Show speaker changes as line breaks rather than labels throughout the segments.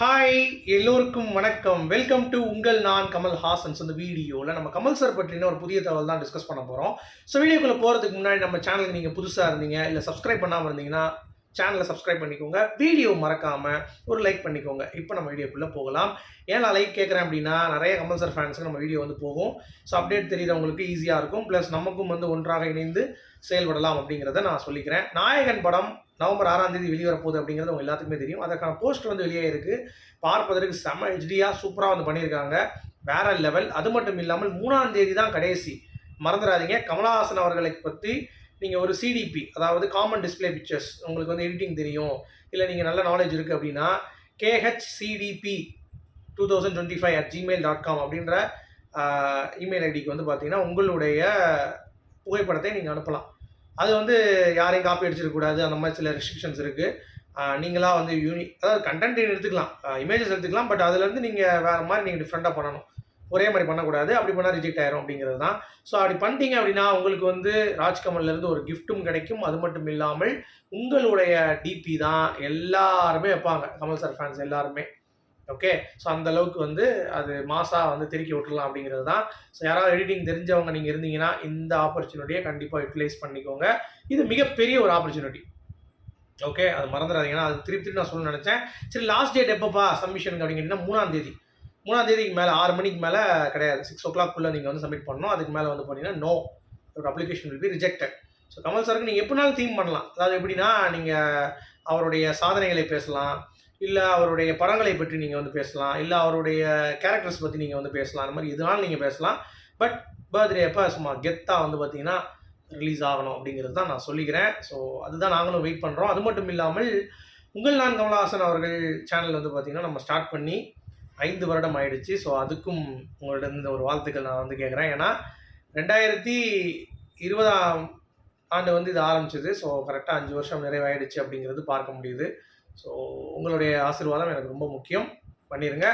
Hi எல்லோருக்கும் வணக்கம். Welcome to உங்கள் நான் கமல் ஹாசன்ஸ். இந்த வீடியோவில் நம்ம கமல் சார் பற்றின ஒரு புதிய தகவல் தான் டிஸ்கஸ் பண்ண போகிறோம் ஸோ வீடியோக்குள்ளே போகிறதுக்கு முன்னாடி நம்ம சேனலுக்கு நீங்கள் புதுசாக இருந்தீங்க இல்லை சப்ஸ்கிரைப் பண்ணாமல் இருந்தீங்கன்னா சேனலை சப்ஸ்கிரைப் பண்ணிக்கோங்க. வீடியோ மறக்காமல் ஒரு லைக் பண்ணிக்கோங்க. இப்போ நம்ம வீடியோக்குள்ளே போகலாம். ஏன் நான் லைக் கேட்குறேன் அப்படின்னா நிறைய கமல் சார் ஃபேன்ஸுக்கு நம்ம வீடியோ வந்து போகும். ஸோ அப்டேட் தெரியுறவங்களுக்கு ஈஸியாக இருக்கும். ப்ளஸ் நமக்கும் வந்து ஒன்றாக இணைந்து செயல்படலாம் அப்படிங்கிறத நான் சொல்லிக்கிறேன். நாயகன் படம் நவம்பர் ஆறாம் தேதி வெளிவரப்போகுது அப்படிங்கிறது உங்க எல்லாத்துக்குமே தெரியும். அதற்கான போஸ்டர் வந்து வெளியே இருக்கு. பார்ப்பதற்கு செம்ம ஹெச்டியாக சூப்பராக வந்து பண்ணியிருக்காங்க. வேற லெவல் அது மட்டும் இல்லாமல் மூணாம் தேதி தான் கடைசி. மறந்துடாதீங்க. கமலஹாசன் அவர்களை பற்றி நீங்கள் ஒரு சிடிபி அதாவது காமன் டிஸ்ப்ளே பிக்சர்ஸ் உங்களுக்கு வந்து எடிட்டிங் தெரியும். இல்லை நீங்கள் நல்ல நாலேஜ் இருக்குது அப்படின்னா KHCDP two thousand twenty five at Gmail dot com அப்படின்ற இமெயில் ஐடிக்கு வந்து பார்த்தீங்கன்னா உங்களுடைய புகைப்படத்தை நீங்கள் அனுப்பலாம். அது வந்து யாரையும் காப்பி அடிச்சிடக்கூடாது அந்த மாதிரி சில ரெஸ்ட்ரிக்ஷன்ஸ் இருக்குது நீங்களாக வந்து யூனி அதாவது கண்டென்ட் எடுத்துக்கலாம். இமேஜஸ் எடுத்துக்கலாம். பட் அதுலேருந்து நீங்கள் வேறு மாதிரி நீங்கள் டிஃப்ரெண்ட்டாக பண்ணணும். ஒரே மாதிரி பண்ணக்கூடாது. அப்படி பண்ணால் ரிஜெக்ட் ஆயிரும் அப்படிங்கிறது தான். ஸோ அப்படி பண்ணிட்டீங்க அப்படின்னா உங்களுக்கு வந்து ராஜ்கமல்லேருந்து ஒரு கிஃப்ட்டும் கிடைக்கும். அது மட்டும் இல்லாமல் உங்களுடைய டிபி தான் எல்லாருமே வைப்பாங்க. கமல் சார் ஃபேன்ஸ் எல்லாருமே. ஓகே ஸோ அந்த அளவுக்கு வந்து அது மாசா வந்து திருக்கி விட்டுலாம் அப்படிங்கிறது தான். ஸோ யாராவது எடிட்டிங் தெரிஞ்சவங்க நீங்கள் இருந்தீங்கன்னா இந்த ஆப்பர்ச்சுனிட்டியை கண்டிப்பாக யூட்டிலைஸ் பண்ணிக்கோங்க. இது மிகப்பெரிய ஒரு ஆப்பர்ச்சுனிட்டி ஓகே அது மறந்துடாதீங்கன்னா அது திருப்பி திருப்பி நான் சொல்ல நினச்சேன். சரி லாஸ்ட் டேட் எப்போப்பா சப்மிஷனுக்கு அப்படிங்கன்னா மூணாம் தேதி. மூணாம் தேதிக்கு மேலே ஆறு மணிக்கு மேலே கிடையாது. சிக்ஸ் ஓ கிளாக்குள்ளே நீங்கள் வந்து சப்மிட் பண்ணணும். அதுக்கு மேலே வந்து பார்த்தீங்கன்னா நோ ஒரு application will be rejected so Kamal சாருக்கு நீங்கள் எப்படினாலும் தீம் பண்ணலாம். அதாவது எப்படின்னா நீங்கள் அவருடைய சாதனைகளை பேசலாம். இல்லை அவருடைய படங்களை பற்றி நீங்கள் வந்து பேசலாம். இல்லை அவருடைய கேரக்டர்ஸ் பற்றி நீங்கள் வந்து பேசலாம். அந்த மாதிரி இதனால நீங்கள் பேசலாம். பட் பர்த்டே அப்போ சும்மா கெத்தாக வந்து பார்த்தீங்கன்னா ரிலீஸ் ஆகணும் அப்படிங்கிறது தான் நான் சொல்லிக்கிறேன். ஸோ அதுதான் நாங்களும் வெயிட் பண்ணுறோம் அது மட்டும் இல்லாமல் உங்கள் நான் கமலஹாசன் அவர்கள் சேனல் வந்து பார்த்திங்கன்னா நம்ம ஸ்டார்ட் பண்ணி ஐந்து வருடம் ஆயிடுச்சு. ஸோ அதுக்கும் உங்கள்ட்ட இந்த ஒரு வாழ்த்துக்கள் நான் வந்து கேட்குறேன் ஏன்னா ரெண்டாயிரத்தி இருபதாம் ஆண்டு வந்து இது ஆரம்பிச்சது. ஸோ கரெக்டாக அஞ்சு வருஷம் நிறைவாயிடுச்சு அப்படிங்கிறது பார்க்க முடியுது. ஸோ உங்களுடைய ஆசீர்வாதம் எனக்கு ரொம்ப முக்கியம். பண்ணிடுங்க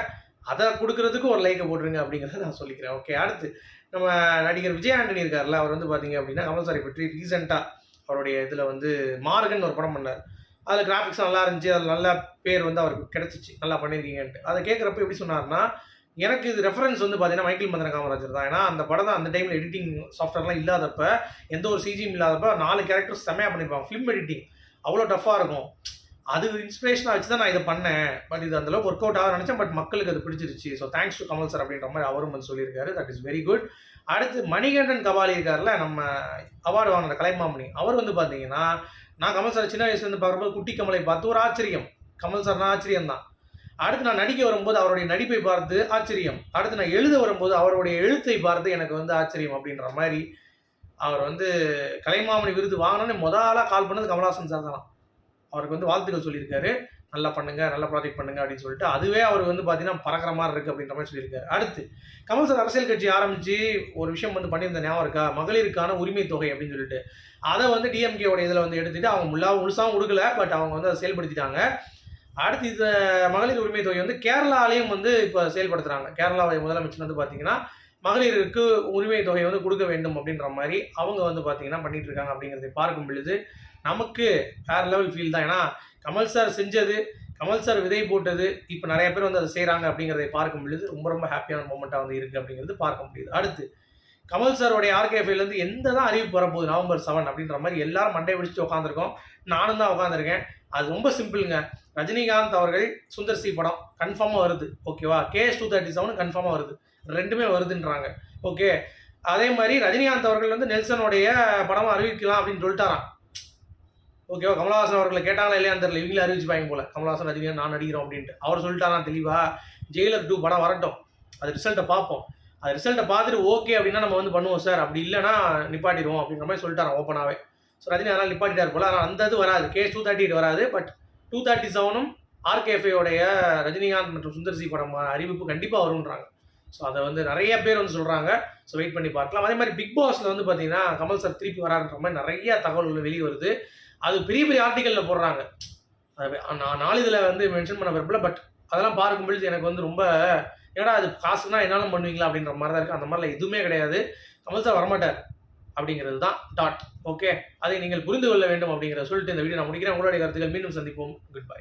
அதை கொடுக்குறதுக்கு ஒரு லைக்கை போட்டுருங்க அப்படிங்கிறத நான் சொல்லிக்கிறேன். ஓகே அடுத்து நம்ம நடிகர் விஜய் ஆண்டனி இருக்கார்ல அவர் வந்து பார்த்தீங்க அப்படின்னா கமல் சாரை பற்றி ரீசெண்டாக அவருடைய இதில் வந்து மார்கன் ஒரு படம் பண்ணார். அதில் கிராஃபிக்ஸ் நல்லா இருந்துச்சு. அதில் நல்ல பேர் வந்து அவருக்கு கிடச்சிச்சு. நல்லா பண்ணியிருக்கீங்கன்ட்டு அதை கேட்குறப்ப எப்படி சொன்னார்னா எனக்கு இது ரெஃபரன்ஸ் வந்து பார்த்தீங்கன்னா மைக்கேல் மந்திர காமராஜர் தான். ஏன்னா அந்த படம் தான் அந்த டைமில் எடிட்டிங் சாஃப்ட்வேர்லாம் இல்லாதப்ப எந்த ஒரு சிஜியும் இல்லாதப்ப நாலு கேரக்டர்ஸ் செம்மையாக பண்ணியிருப்பாங்க ஃபிலிம் எடிட்டிங் அவ்வளோ டஃப்பாக இருக்கும். அது இன்ஸ்பிரேஷனாக வச்சு தான் நான் இதை பண்ணேன். பட் இது அந்தளவுக்கு ஒர்க் அவுட் ஆக நினச்சேன். பட் மக்களுக்கு அது பிடிச்சிருச்சு. So thanks to Kamal sir அப்படின்ற மாதிரி அவரும் வந்து சொல்லியிருக்காரு. தட் இஸ் வெரி குட் அடுத்து மணிகண்டன் கபாலி இருக்கார்ல நம்ம அவார்டு வாங்கின கலைமாமணி. அவர் வந்து பார்த்தீங்கன்னா நான் கமல் சார் சின்ன வயசுலேருந்து பார்க்கும்போது குட்டி கமலை பார்த்து ஒரு ஆச்சரியம். கமல் சார்னா ஆச்சரியம் தான். அடுத்து நான் நடிக்க வரும்போது அவருடைய நடிப்பை பார்த்து ஆச்சரியம். அடுத்து நான் எழுத வரும்போது அவருடைய எழுத்தை பார்த்து எனக்கு வந்து ஆச்சரியம் அப்படின்ற மாதிரி அவர் வந்து கலைமாமணி விருது வாங்கினோன்னு முதலாக கால் பண்ணது கமல்ஹாசன் சார் தான். அவருக்கு வந்து வாழ்த்துக்கள் சொல்லியிருக்காரு. நல்லா பண்ணுங்க நல்ல ப்ராஜெக்ட் பண்ணுங்க அப்படின்னு சொல்லிட்டு அதுவே அவர் வந்து பார்த்தீங்கன்னா பறக்கிற மாதிரி இருக்கு அப்படின்ற மாதிரி சொல்லியிருக்காரு. அடுத்து கமல் சார் அரசியல் கட்சி ஆரம்பிச்சு ஒரு விஷயம் வந்து பண்ணியிருந்த ஞாபகம் இருக்கா? மகளிருக்கான உரிமை தொகை அப்படின்னு சொல்லிட்டு. அதை வந்து டிஎம்கேவோட இதில் வந்து எடுத்துட்டு அவங்க முல்லாவும் முழுசாகவும் கொடுக்கல பட் அவங்க வந்து அதை செயல்படுத்திட்டாங்க. அடுத்து இந்த மகளிர் உரிமை தொகை வந்து கேரளாலையும் வந்து இப்போ செயல்படுத்துகிறாங்க கேரளாவை முதலமைச்சர் வந்து பார்த்தீங்கன்னா மகளிருக்கு உரிமை தொகை வந்து கொடுக்க வேண்டும் அப்படின்ற மாதிரி அவங்க வந்து பார்த்தீங்கன்னா பண்ணிட்டு இருக்காங்க அப்படிங்கிறத பார்க்கும் பொழுது நமக்கு வேற லெவல் ஃபீல் தான். ஏன்னா கமல் சார் செஞ்சது கமல் சார் விதை போட்டது இப்போ நிறைய பேர் வந்து அதை செய்கிறாங்க அப்படிங்கிறதை பார்க்கும் பொழுது ரொம்ப ரொம்ப ஹாப்பியான மூமெண்ட்டாக வந்து இருக்குது அப்படிங்கிறது பார்க்க முடியுது. அடுத்து கமல் சாரோடைய ஆர்கேஃபைலேருந்து எந்த தான் அறிவிப்பு வரப்போகுது நவம்பர் செவன் அப்படின்ற மாதிரி எல்லாரும் மண்டை பிடிச்சி உட்காந்துருக்கோம் நானும் தான் உட்காந்துருக்கேன் அது ரொம்ப சிம்பிளுங்க. ரஜினிகாந்த் அவர்கள் சுந்தர் சி படம் கன்ஃபார்மாக வருது. ஓகேவா கேஎஸ் டூ தேர்ட்டி செவனு கன்ஃபார்மாக வருது. ரெண்டுமே வருதுன்றாங்க. ஓகே அதே மாதிரி ரஜினிகாந்த் அவர்கள் வந்து நெல்சனுடைய படம் அறிவிக்கலாம் அப்படின்னு சொல்லிட்டாராம். ஓகேவா கமலஹாசன் அவர்களை கேட்டாங்களா இல்லையா தெரியல. இவங்களே அறிவிச்சுப்பாங்க போல. கமலஹாசன் ரஜினிகாந்த் நான் நடிக்கிறோம் அப்படின்ட்டு. அவர் சொல்லிட்டாராம் தெளிவா. ஜெயிலர் டூ படம் வரட்டும். அது ரிசல்ட்டை பார்ப்போம். அது ரிசல்ட்டை பார்த்துட்டு ஓகே அப்படின்னா நம்ம வந்து பண்ணுவோம் சார் அப்படி இல்லைனா நிப்பாட்டிடுவோம் அப்படின்ற மாதிரி சொல்லிட்டாராம் ஓப்பனாகவே ஸோ ரஜினி அதனால் நிப்பாட்டிட்டார் போல. ஆனால் அந்த இது வராது. கேஸ் டூ தேர்ட்டி வராது. பட் டூ தேர்ட்டி செவனும் ஆர்கேஃபேயோடைய ரஜினிகாந்த் மற்றும் சுந்தர்சி படம் அறிவிப்பு கண்டிப்பாக வரும்ன்றாங்க. ஸோ அதை வந்து நிறைய பேர் வந்து சொல்கிறாங்க ஸோ வெயிட் பண்ணி பார்க்கலாம். அதே மாதிரி பிக் பாஸில் வந்து பார்த்தீங்கன்னா கமல் சார் திருப்பி வரான்ற மாதிரி நிறைய தகவல்கள் வெளியே வருது. அது பெரிய பெரிய ஆர்டிக்கலில் போடுறாங்க. அது நான் நாளிதழில் வந்து மென்ஷன் பண்ண விரும்பல. பட் அதெல்லாம் பார்க்கும்பொழுது எனக்கு வந்து ரொம்ப ஏன்னா அது காசுனா என்னாலும் பண்ணுவீங்களா அப்படின்ற மாதிரி தான் இருக்குது அந்த மாதிரிலாம் எதுவுமே கிடையாது. கமல் சார் வரமாட்டார் அப்படிங்கிறது தான் டாட் ஓகே அதை நீங்கள் புரிந்து கொள்ள வேண்டும் அப்படிங்கிறத சொல்லிட்டு இந்த வீடியோ நான் முடிக்கிறேன். உங்களுடைய கருத்துக்கள். மீண்டும் சந்திப்போம். Good bye